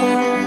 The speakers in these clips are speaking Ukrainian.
Небо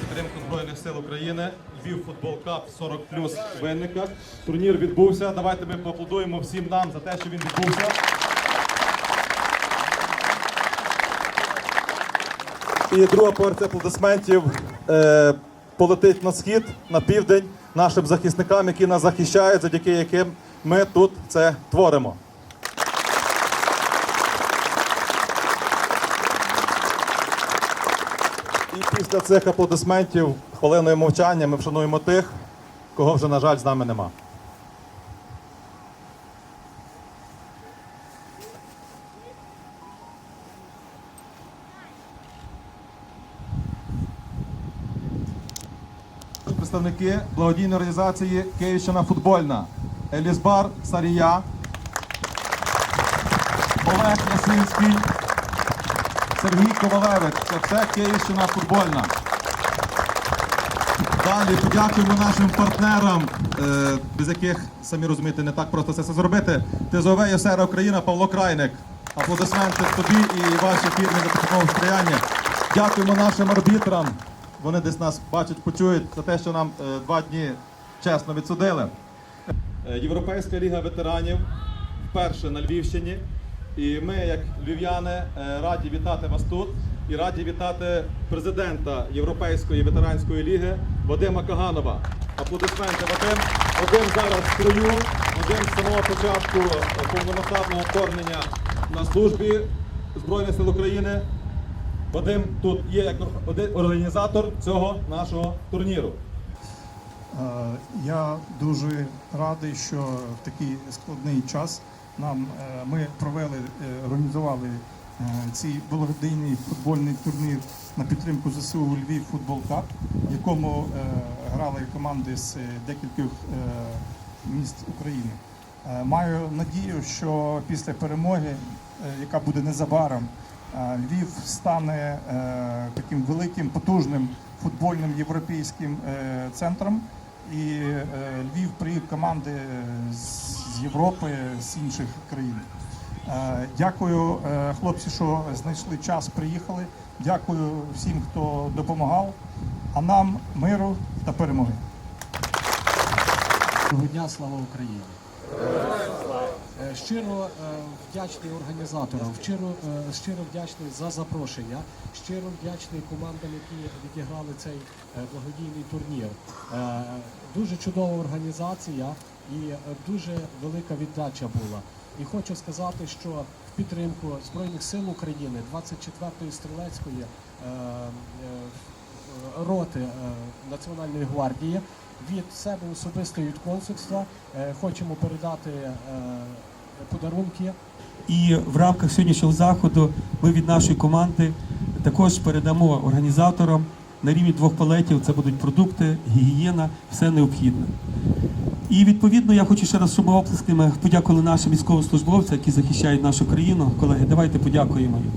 підтримку Збройних сил України Львів футбол кап 40 плюс в Винниках. Турнір відбувся. Давайте ми поаплодуємо всім нам за те, що він відбувся. І друга порція аплодисментів е, полетить на схід, на південь нашим захисникам, які нас захищають, завдяки яким ми тут це творимо. І після цих аплодисментів, хвилиною мовчання, ми вшануємо тих, кого вже, на жаль, з нами нема. Представники благодійної організації Київщина футбольна. Елізбар Сарія, Олег Ясинський, Сергій Ковалевич. Це все Київщина футбольна. Далі подякуємо нашим партнерам, е, без яких, самі розумієте, не так просто це все зробити. ТЗОВ ЄСР Україна Павло Крайник. Аплодисменти тобі і вашій фірмі за допомогу сприяння. Дякуємо нашим арбітрам. Вони десь нас бачать, почують за те, що нам е, два дні чесно відсудили. Е, Європейська ліга ветеранів вперше на Львівщині. І ми, як львів'яни, е, раді вітати вас тут і раді вітати президента Європейської ветеранської ліги Вадима Каганова. Аплодисменти Вадим. Вадим зараз в строю. Вадим з самого початку повномасштабного вторгнення на службі Збройних сил України. Вадим тут є як організатор цього нашого турніру. Е, Я дуже радий, що в такий складний час нам е, ми провели, е, організували цей благодійний футбольний турнір на підтримку ЗСУ Львів Футбол Кап, в якому грали команди з декількох міст України. Маю надію, що після перемоги, яка буде незабаром, Львів стане е, таким великим, потужним футбольним європейським е, центром. І е, Львів приїхав команди з Європи, з інших країн. Е, Дякую, е, хлопці, що знайшли час, приїхали. Дякую всім, хто допомагав. А нам миру та перемоги. Доброго дня, слава Україні! Е, Щиро е, вдячний організаторам, щиро, е, щиро вдячний за запрошення, щиро вдячний командам, які відіграли цей благодійний турнір. Дуже чудова організація і дуже велика віддача була. І хочу сказати, що в підтримку Збройних сил України 24-ї стрілецької роти Національної гвардії від себе особисто від консульства хочемо передати подарунки І в рамках сьогоднішнього заходу ми від нашої команди також передамо організаторам на рівні двох палетів. Це будуть продукти, гігієна, все необхідне. І відповідно я хочу ще раз, щоб ми оплесками подякували нашим військовослужбовцям, які захищають нашу країну. Колеги, давайте подякуємо їм.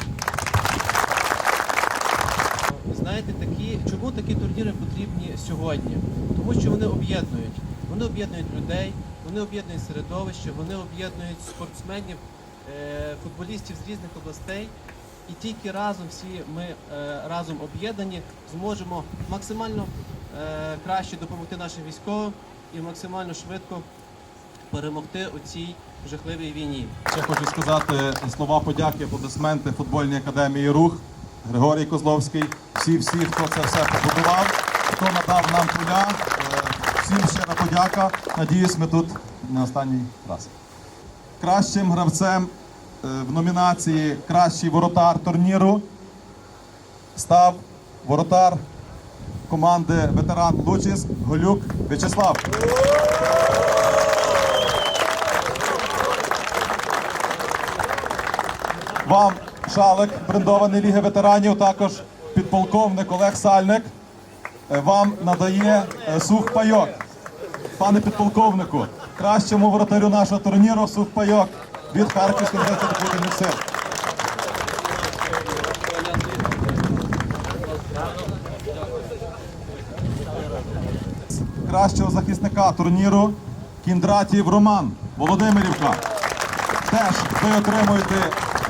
Знаєте, такі, чому такі турніри потрібні сьогодні? Тому що вони об'єднують. Вони об'єднують людей, вони об'єднують середовище, вони об'єднують спортсменів, е, футболістів з різних областей. І тільки разом всі ми е, разом об'єднані зможемо максимально е, краще допомогти нашим військовим і максимально швидко перемогти у цій жахливій війні. Ще хочу сказати слова подяки, аплодисменти футбольній академії Рух, Григорій Козловський, всі, всі, хто це все побудував, хто надав нам поля. Всім щира подяка. Надіюсь, ми тут не останній раз. Кращим гравцем е, в номінації Кращий воротар турніру став воротар команди ветеран Лучіс Голюк В'ячеслав. Вам шалик брендований Ліги ветеранів, також підполковник Олег Сальник. Е, Вам надає е, сухпайок. Пане підполковнику, кращому воротарю нашого турніру сухпайок від Харківської Збройних сил. Кращого захисника турніру Кіндратів Роман Володимирівка. Теж ви отримуєте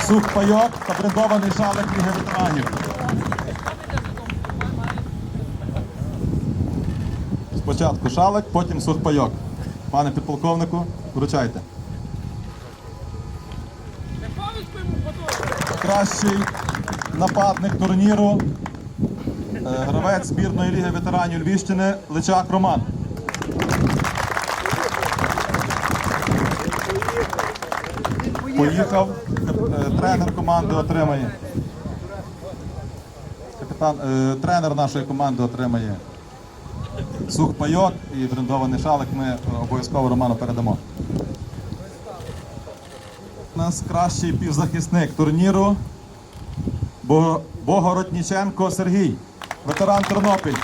сухпайок та брендований шалик Ліги ветеранів. Спочатку шалик, потім сухпайок. Пане підполковнику, вручайте. Кращий нападник турніру. е, Гравець збірної ліги ветеранів Львівщини Личак Роман. Поїхав. Е, Тренер команди отримає. Капітан, е, тренер нашої команди отримає сухпайок і брендований шалик. Ми обов'язково Роману передамо. У нас кращий півзахисник турніру. Богородніченко Сергій, ветеран Тернопіль.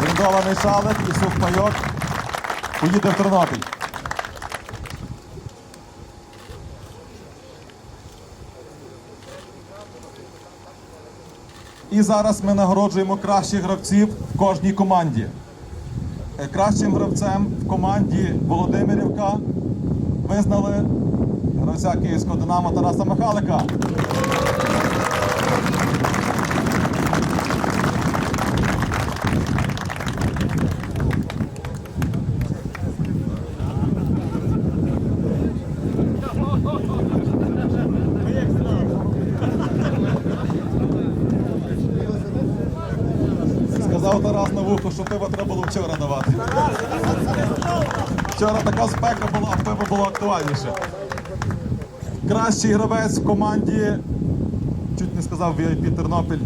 Брендований шалик і сухпайок. Поїде в Тернопіль. І зараз ми нагороджуємо кращих гравців в кожній команді. Е, Кращим гравцем в команді Володимирівка визнали гравця Київського Динамо Тараса Михалика. Сказав Вухо, що пиво треба було вчора давати. Вчора така спека була, а пиво було актуальніше. Кращий гравець в команді, чуть не сказав VIP Тернопіль.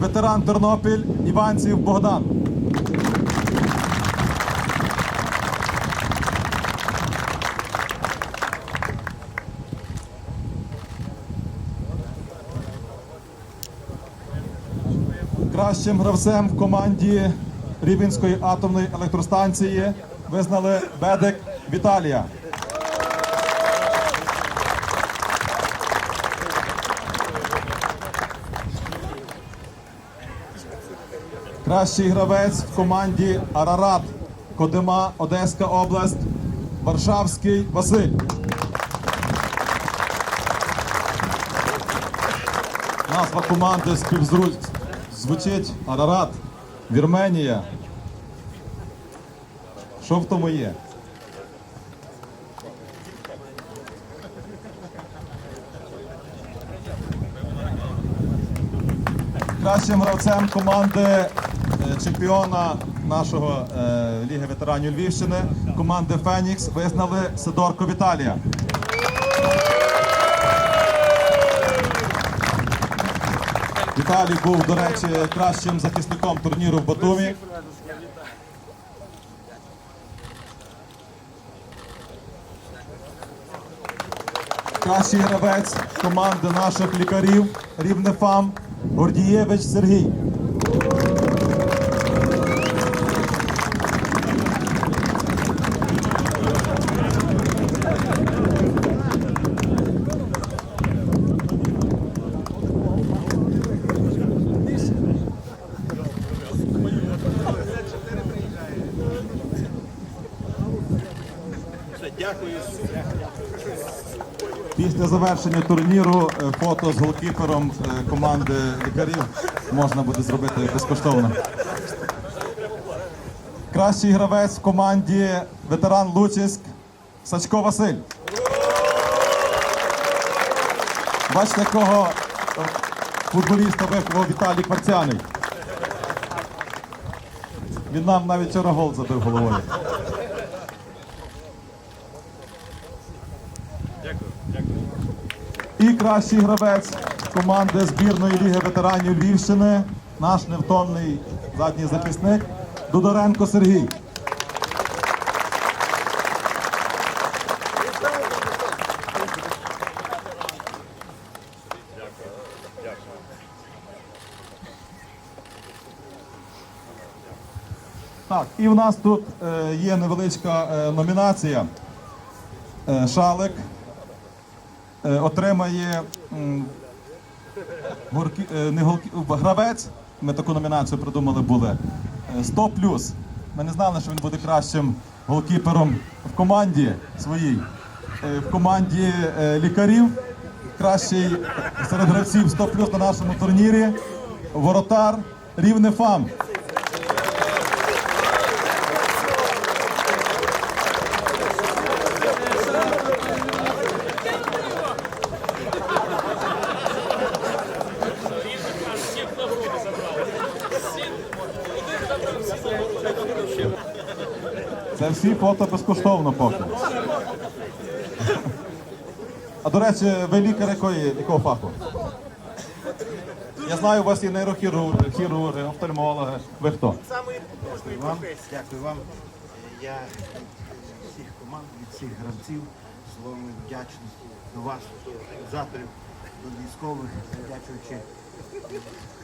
Ветеран Тернопіль Іванців Богдан. Кращим гравцем в команді Рівенської атомної електростанції визнали Бедик Віталія. Кращий гравець в команді Арарат Кодима, Одеська область, Варшавський Василь. Назва команди співзру... звучить Арарат, Вірменія. Що в тому є? Кращим гравцем команди е, чемпіона нашого е, Ліги ветеранів Львівщини, команди Фенікс, визнали Сидорко Віталія. Віталій був, до речі, кращим захисником турніру в Батумі. Кращий гравець команди наших лікарів Рівнефам Гордієвич Сергій. Після завершення турніру е, фото з голкіпером е, команди лікарів можна буде зробити безкоштовно. Кращий гравець в команді ветеран Луцьськ Сачко Василь. Бачите, якого е, футболіста виховав Віталій Кварцяний. Він нам навіть вчора гол забив головою. І кращий гравець команди збірної ліги ветеранів Львівщини, наш невтомний задній захисник Дударенко Сергій. Так, і в нас тут е, є невеличка е, номінація. Е, Шалик отримає м, горкі, е, голкі, гравець. Ми таку номінацію придумали були. е, 100 плюс. Ми не знали, що він буде кращим голкіпером в команді своїй. Е, В команді е, лікарів. Кращий серед гравців 100 плюс на нашому турнірі. Воротар Рівне ФАМ. Всі фото безкоштовно поки. А до речі, ви лікар якої, якого фаху? Я знаю, у вас є нейрохірурги, хірурги, офтальмологи. Ви хто? Дякую вам. Дякую вам. Я від всіх команд, від всіх гравців словами вдячності до вас, до організаторів, до військових, завдячуючи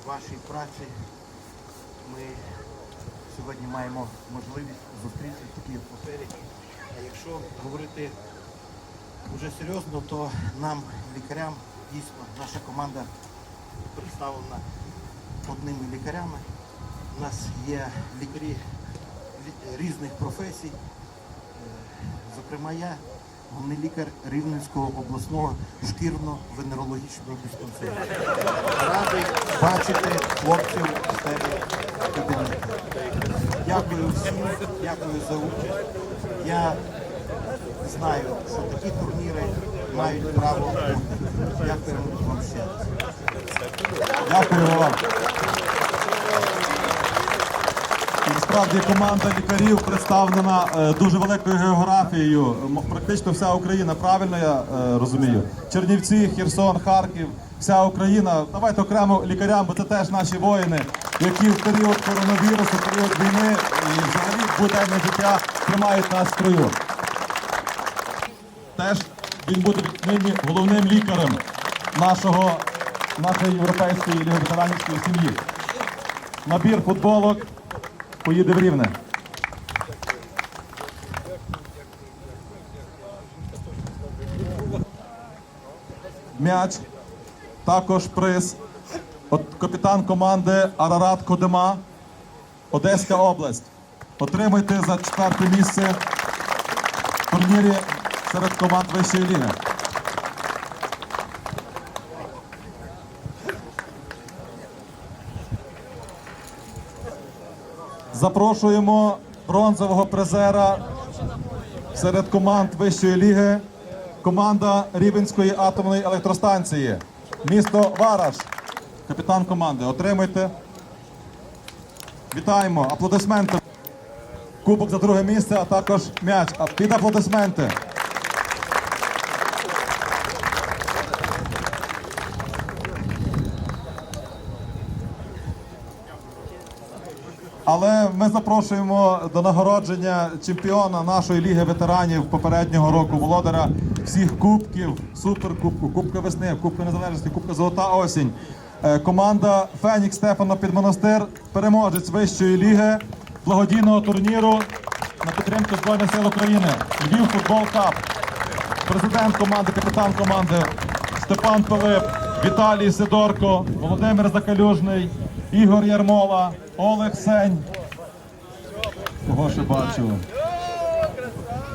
вашій праці. Ми сьогодні маємо можливість зустрітися в такій атмосфері. А якщо говорити вже серйозно, то нам, лікарям, дійсно, наша команда представлена одними лікарями. У нас є лікарі різних професій. Е, Зокрема, я головний лікар Рівненського обласного шкірно-венерологічного диспансеру. Радий бачити хлопців в себе в кабінеті. Дякую всім, дякую за участь. Я знаю, що такі турніри мають право бути. Дякуємо вам ще. Дякую вам. Насправді команда лікарів представлена е, дуже великою географією. Практично вся Україна, правильно я е, розумію. Чернівці, Херсон, Харків, вся Україна. Давайте окремо лікарям, бо це теж наші воїни, які в період коронавірусу, в період війни і взагалі буденне життя тримають нас в строю. Теж він буде нині головним лікарем нашого, нашої європейської ліги ветеранівської сім'ї. Набір футболок поїде в Рівне. М'яч, також приз. От капітан команди Арарат Кодема, Одеська область. Отримайте за четверте місце в турнірі серед команд вищої ліги. Запрошуємо бронзового призера серед команд вищої ліги. Команда Рівенської атомної електростанції. Місто Вараш. капітан команди. Отримуйте. Вітаємо, аплодисменти. Кубок за друге місце, а також м'яч. Під аплодисменти. Але ми запрошуємо до нагородження чемпіона нашої ліги ветеранів попереднього року володаря всіх кубків, суперкубку, Кубка весни, Кубка Незалежності, Кубка Золота осінь. Е, Команда Фенікс Стефано Підмонастир, переможець вищої ліги благодійного турніру на підтримку Збройних сил України. Львів футбол кап. Президент команди, капітан команди Степан Пилип, Віталій Сидорко, Володимир Закалюжний, Ігор Ярмола, Олег Сень. Кого ще бачу?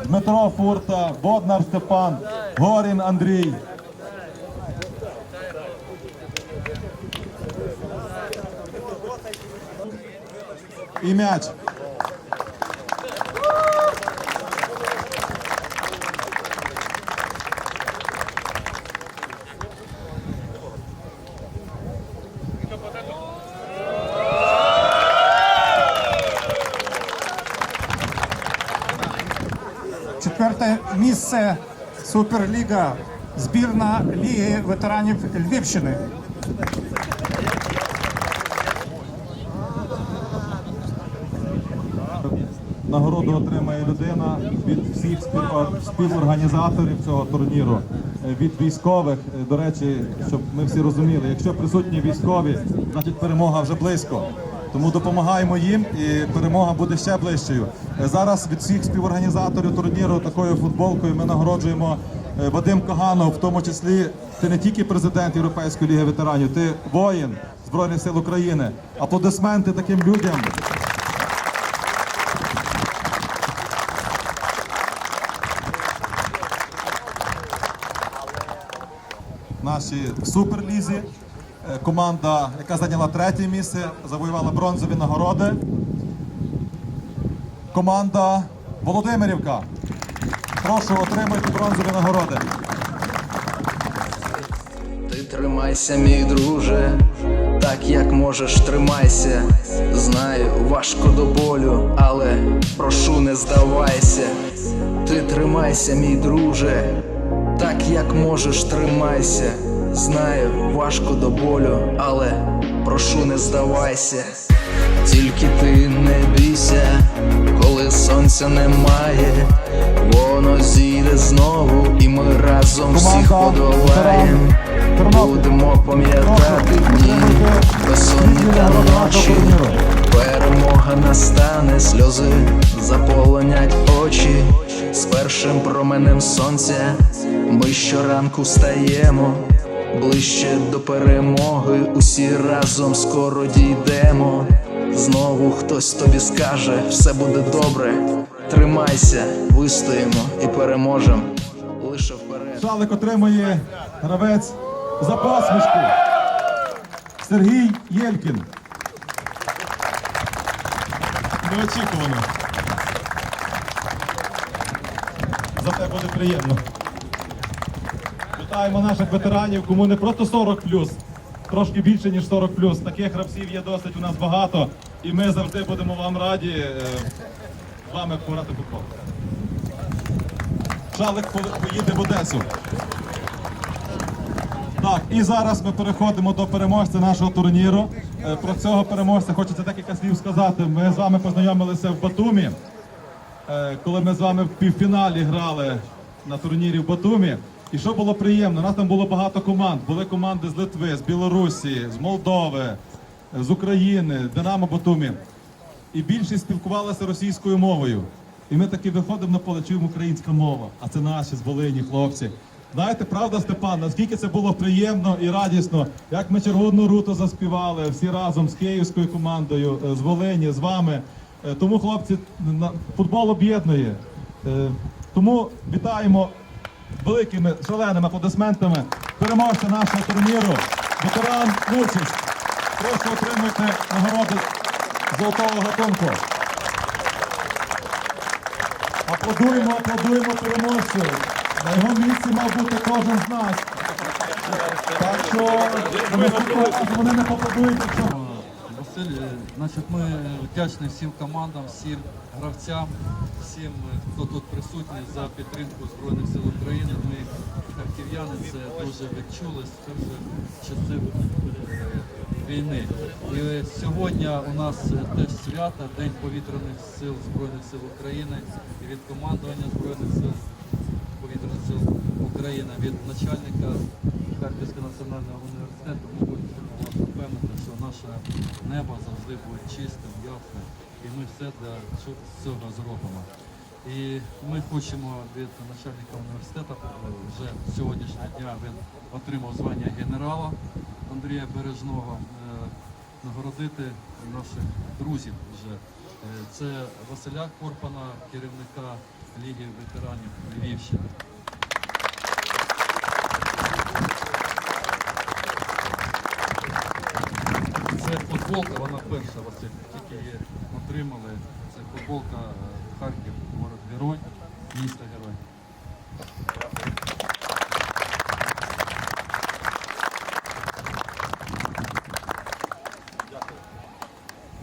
Дмитро Фурта, Боднар Степан, Горін Андрій. І м'яч. Четверте місце Суперліга, збірна Ліги ветеранів Львівщини. Нагороду отримає людина від всіх спів- співорганізаторів цього турніру, від військових. До речі, щоб ми всі розуміли, якщо присутні військові, значить перемога вже близько. Тому допомагаємо їм, і перемога буде ще ближчою. Е, Зараз від всіх співорганізаторів турніру такою футболкою ми нагороджуємо е, Вадим Каганов, в тому числі ти не тільки президент Європейської ліги ветеранів, ти воїн Збройних сил України. Аплодисменти таким людям. нашій суперлізі. Е, Команда, яка зайняла третє місце, завоювала бронзові нагороди. Команда Володимирівка. Прошу отримайте бронзові нагороди. Ти тримайся, мій друже, так як можеш, тримайся. Знаю, важко до болю, але прошу, не здавайся. Ти тримайся, мій друже, так як можеш, тримайся. Знаю, важко до болю, але прошу, не здавайся. Тільки ти не бійся, коли сонця немає, воно зійде знову, і ми разом всіх подолаємо. Будемо пам'ятати дні, безсонні та ночі. Перемога настане, сльози заполонять очі. З першим променем сонця ми щоранку стаємо. Ближче до перемоги, усі разом скоро дійдемо. Знову хтось тобі скаже, все буде добре. Тримайся, вистоїмо і переможемо. Лише вперед. Шалик отримує гравець за посмішку. Сергій Єлькін. Неочікувано. Зате буде приємно. Вітаємо наших ветеранів, кому не просто 40 трошки більше, ніж 40 Таких гравців є досить у нас багато. І ми завжди будемо вам раді е, з вами пограти футбол. Шалик поїде в Одесу. Так, і зараз ми переходимо до переможця нашого турніру. Е, Про цього переможця хочеться декілька слів сказати. Ми з вами познайомилися в Батумі, е, коли ми з вами в півфіналі грали на турнірі в Батумі. І що було приємно, у нас там було багато команд. Були команди з Литви, з Білорусі, з Молдови, з України, Динамо Батумі. І більшість спілкувалися російською мовою. І ми таки виходимо на поле, чуємо українська мова, а це наші з Волині хлопці. Знаєте, правда, Степан, наскільки це було приємно і радісно, як ми червону руту заспівали всі разом з київською командою, е, з Волині, з вами. Е, Тому, хлопці, футбол об'єднує. Е, Тому вітаємо великими шаленими аплодисментами переможця нашого турніру, ветеран Лучич. Прошу отримуйте нагороди золотого гатунку. Аплодуємо, аплодуємо переможцю. На його місці мав бути кожен з нас. Так що вони, не поплодують, значить, ми вдячні всім командам, всім гравцям, всім, хто тут присутній за підтримку Збройних сил України. Ми, харків'яни, це дуже відчули з е, війни. І сьогодні у нас теж свято, День повітряних сил Збройних сил України і від командування Збройних сил повітряних сил України, від начальника Харківського національного університету хочемо вас що наше небо завжди буде чистим, ясним, і ми все для цього зробимо. І ми хочемо від начальника університету е, вже сьогоднішнього дня він отримав звання генерала Андрія Бережного. е, Нагородити наших друзів вже. Е, Це Василя Корпана, керівника Ліги ветеранів Львівщини. Це футболка, вона перша, Василь, тільки її отримали. Це футболка е, Харків, город Герой, місто Герой.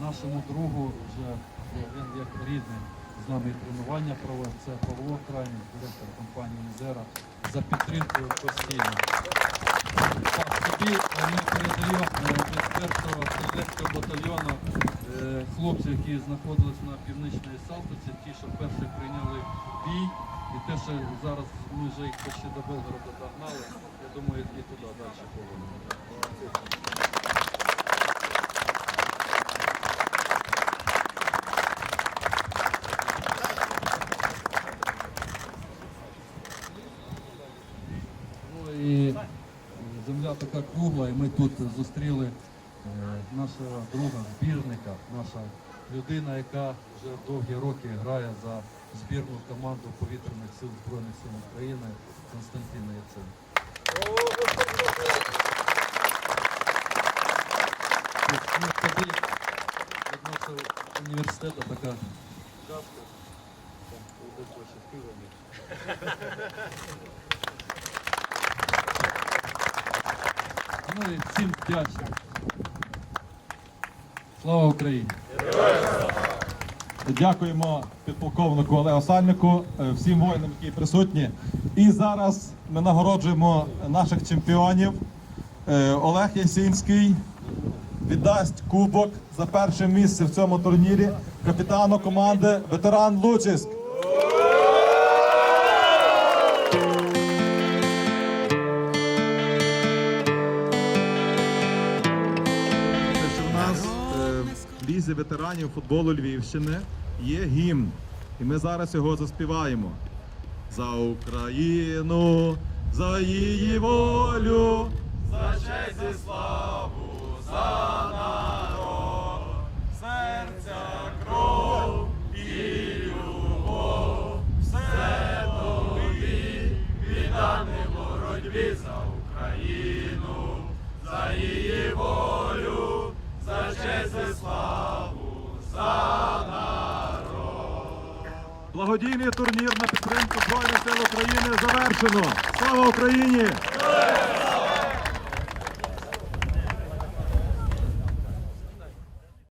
Нашому другу вже е, він як рідний з нами і тренування проводив. Це Павло Крайній, директор компанії Ізера, за підтримкою постійно. Так, тобі е, ми передаємо е, від першого стрілецького батальйону хлопців, які знаходились на північній Салтиці, ті, що перші прийняли бій. І те, що зараз ми вже їх почти до Белгорода догнали, я думаю, і туди далі поводимо. Ну земля така кругла, і ми тут зустріли е, нашого друга, збірника, наша людина, яка вже довгі роки грає за збірну команду повітряних сил Збройних сил України. Ну, тобі університету така казка. Ну і всім вдячний. Слава Україні! Дякуємо підполковнику Олегу Сальнику, е, всім воїнам, які присутні. І зараз ми нагороджуємо наших чемпіонів. Е, Олег Ясінський віддасть кубок за перше місце в цьому турнірі капітану команди ветеран Лучиськ. Лізі ветеранів футболу Львівщини є гімн. І ми зараз його заспіваємо. За Україну, за її волю, за честь і славу, за Благодійний турнір на підтримку Збройних сил України завершено. Слава Україні!